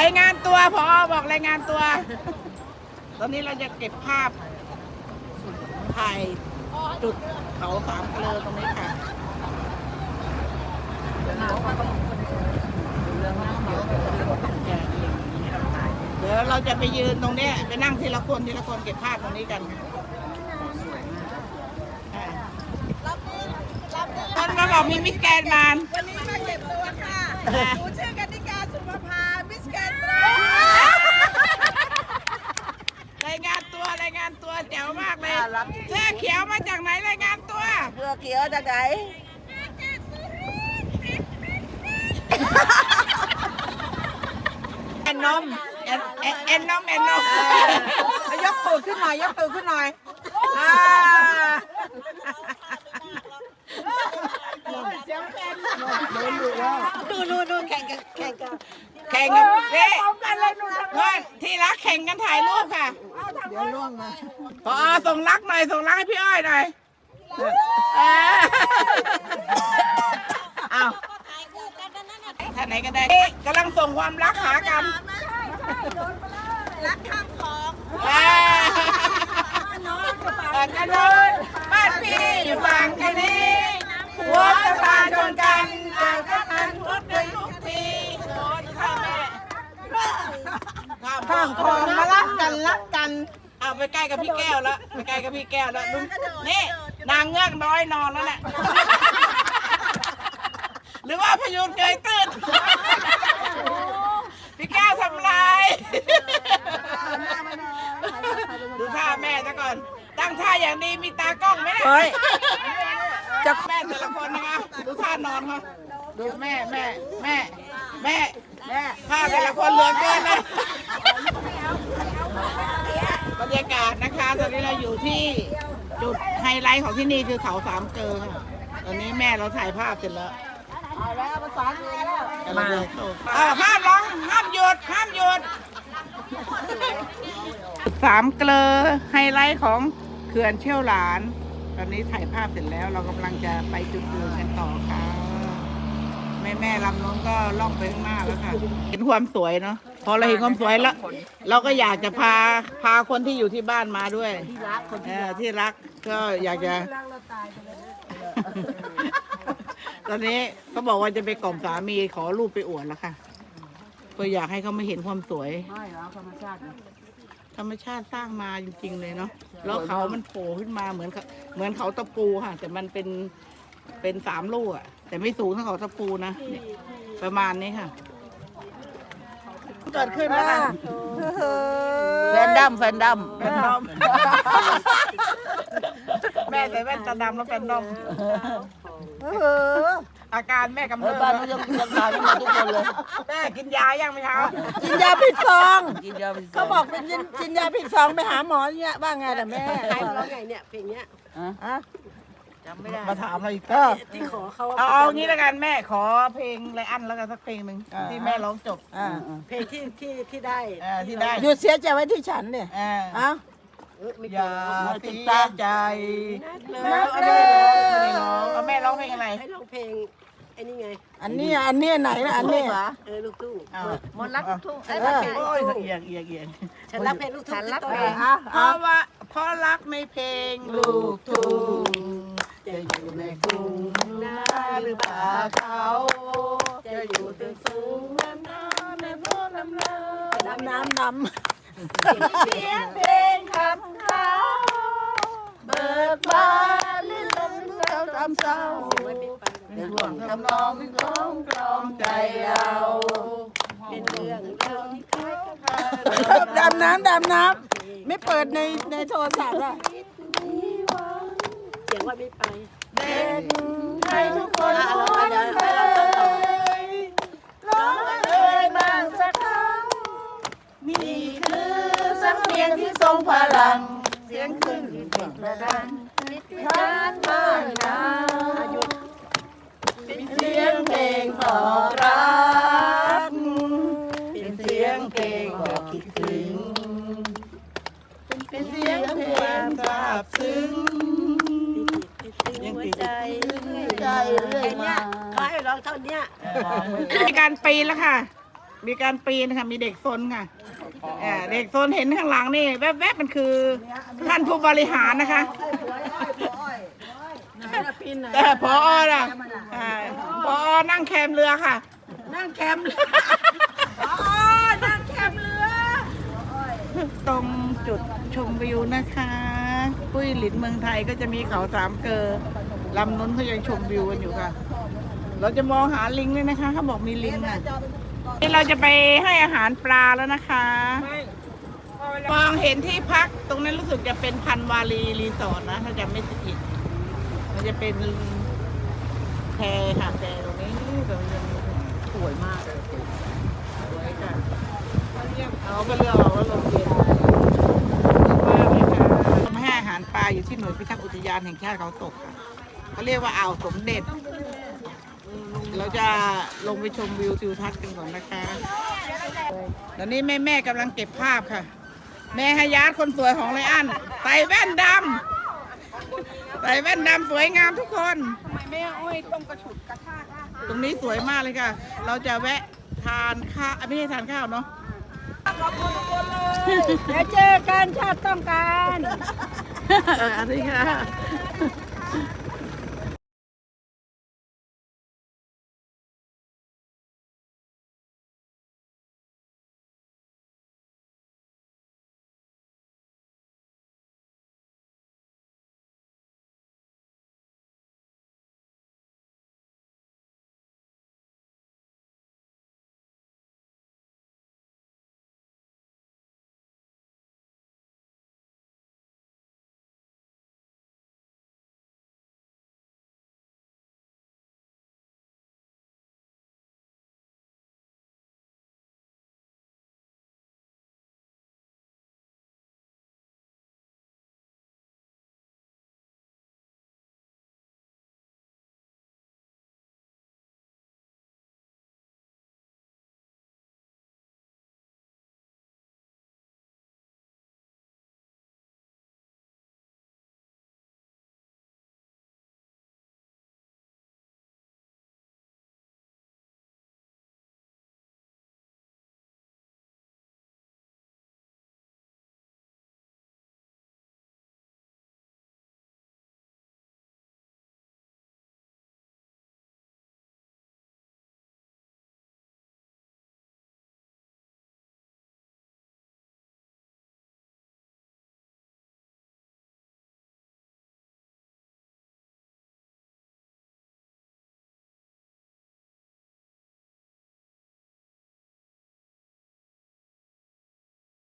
รายงานตัวพอบอกรายงานตัว ตอนนี้เราจะเก็บภาพถ่ายจุดเขาสามเกลอตรงนี้ค่ะเดี๋ยวเราจะไปยืนตรงเนี้ยไปนั่งทีละคนทีละคนเก็บภาพตรงนี้กันค่ะคนมาบอกมีมิสแกนมานวันนี้มาเก็บตัวค่ะหนูชื่อกติกาสุภภา มิสแกนตร รายงานตัวรายงานตัวแจ๋วมากเลย เสื้อเขียวมาจากไหนรายงานตัวเพื่อเขียวจากไหนแอนนมแอนแอนแอนนมแอนนมยกตูดขึ้นหน่อยยกตูดขึ้นหน่อยอ่าดูดูดูแข่งกันแข่งกันแข่งกันเอ๊ะว่าที่รักแข่งกันถ่ายรูปค่ะ เดี๋ยวล่วงมา พอส่งรักหน่อยส่งรักให้พี่อ้อยหน่อยเออเอาท่านไหนก็ได้เอ๊ะกำลังส่งความรักหากันรักข้ามของอ่าฝั่งกันนู้นบ้านพี่อยู่ฝั่งกันนี้หัวสะพานชนกันเจอกันทุกทีทุกทีโดนข้าแม่ข้ามคลองมารักกันรักกัน เอาไปใกล้กับพี่แก้วแล้วไปใกล้กับพี่แก้วแล้วลุงนี่นางเงือกน้อยนอนแล้วแหละหรือว่าพยูนเกยตื้นพี่แก้วทำลายดูท่าแม่ซะก่อน ตั้งท่าอย่างดีมีตากล้องไหมเนี่ยเฮ้ยจะแม่แต่ละคนนะคะดูท่านอนเขาดูแม่แม่แม่แม่แม่ท่าแต่ละคนเหลือเกินเลยบ รรยากาศนะคะ ตอนนี้เราอยู่ที่จุดไฮไลท์ของที่นี่คือเขาสามเกลอค่ะตอนนี้แม่เราถ่ายภาพเสร็จแล้วเอาแล้วภาษาเองแล้วมาเออห้ามร้องห้ามหยุดห้ามหยุดสามเกลอไฮไลท์ของเขื่อนเชี่ยวหลาน ตอนนี้ถ่ายภาพเสร็จแล้วเรากำลังจะไปจุดอื่นกันต่อค่ะ แม่แม่ๆลำน้องก็ล่องไปข้างหน้าแล้วค่ะ เห็นความสวยเนาะ พอเราเห็นความสวยแล้ว เราก็อยากจะพาพาคนที่อยู่ที่บ้านมาด้วยเออที่รักก็อยากจะตอนนี้เขาบอกว่าจะไปกล่อมสามีขอรูปไปอวดแล้วค่ะก็อยากให้เขามาเห็นความสวย ไม่แล้วธรรมชาติธรรมชาติสร้างมาจริง ๆ เลยเนาะแล้วเขามันโผล่ขึ้นมาเหมือนกับเหมือนเขาตะปูค่ะ แต่มันเป็นเป็นสามลูกอะแต่ไม่สูงเท่าเขาตะปูนะเนี่ยประมาณนี้ค่ะ เกิดขึ้นแล้วค่ะแฟนดัมแฟนดัมแฟนดอมแม่ใส่แว่นตาดำแล้วแฟนดอมเอออาการแม่กำเริบบ้านก็ยังยังทานกันหมดทุกคนเลย แม่กินยายังไหมคะกินยาผิดซองกินยาเป็นเขาบอกเป็นกินกินยาผิดซองไปหาหมอเนี่ยว่าไงแต่แม่ใครร้องไงเนี่ยเพลงเนี้ยอะ จำไม่ได้มาถามอะไรอีกเออที่ขอเขาเอาเอางี้แล้วกันแม่ขอเพลงไรอันแล้วกันสักเพลงหนึ่งอ่าที่แม่ร้องจบอ่าเพลงที่ที่ที่ได้เออที่ได้หยุดเสียใจไว้ที่ฉันเนี่ยเออเอ้าเออไม่อย่าเสียใจเลแม่ยเอาแม่ร้องไม่ร้องเอาแม่ร้องเพลงอะไรให้ร้องเพลงไอ้นี่ไงอันนี้อันนี้ไหนนะอันนี้เออลูกทุ่งเอามนต์รักลูกทุ่งเออเพลงลูโอ้กยทุ่งเอียงเอียงเอียงฉันรักเพลงลูกทุ่งฉันรักที่เพลต้องงอะเพอะราะว่าเพราะรักในเพลงลูกทุ่ง จะอยู่ในกรุงนาหรือป่าเขา จะอยู่ตึกสูงน้ำน้ำในพ่อน้ำน้น้ำน้ำน้ำเสียงเพลงคำเขาเบิกบานลื่นลมเศร้าตามเศร้าไม่มีไปในห่วงทำนองที่ร้องกลอมใจเราเป็นเรื่องเล่าที่ใครก็พาำดำน้ำดำน้ำไม่เปิดในในโทรศัพท์อะ สียงว่าไม่ไปเด็กให้ทุกคนราไปเดี๋ยวให้เราต้นต่องเอ่ยบ้างสักครั้งนี่คือสำเนียงที่ทรงพลัง เสียงขึ้นที่เด็กระดังทานบ้านนาเป็นเสียงเพลงต่อรักเป็นเสียงเพลงบอกคิดถึง เป็นเสียงเพลงซาบซึ้ง ยังติดใจใจเรื่อยไอ้มาเนี้ยเขาให้ร้องเท่าเนี้ยในการปีนแล้วค่ะ มีการปีนค่ะ มีเด็กซนค่ะเอ่อเด็กซนเห็นข้างหลังนี่แวบๆมันคือท่านผู้บริหารนะคะแต่พอน่ะอ่าพอนั่งแคมเรือค่ะ นั่งแคมเรืออ๋อนั่งแคมเรือ ตรงจุดชมวิวนะคะ ปุ้ยหลินเมืองไทยก็จะมีเขาสามเกอลำนุ้นเขายังชมวิวกันอยู่ค่ะ เราจะมองหาลิงเลยนะคะเขาบอกมีลิงอะนี่เราจะไปให้อาหารปลาแล้วนะคะมองเห็นที่พักตรงนั้นรู้สึกจะเป็นพันวารีรีสอร์ทนะ ถ้าจำไม่ผิดมันจะเป็นแพค่ะแพตรงนี้ตรงนี้สวยมากเลยสวยค่ะเอาก็เลือกเอาว่าลงเย็นมากเลยค่ะเรามาให้อาหารปลาอยู่ที่หน่ วยพิทักษ์อุทยานแห่งชาติเขาตกค่ะเขาเรียกว่าอ่าวสมเด็จ เราจะลงไปชมวิวทิวทัศน์กันก่อนนะคะ ตอนนี้แม่แม่กำลังเก็บภาพค่ะ แม่ฮายาตคนสวยของไรอันใส่แว่นดำใส่แว่นดำสวยงามทุกคนแม่อ้อยต้องกระฉุดกระชากลาตรงนี้สวยมากเลยค่ะ เราจะแวะทานข้าวไม่ใช่ทานข้าวเนาะขอบคุณทุกคนเลยเดี๋ยวเจอกันชาติต้องการ สวัสดีค่ะ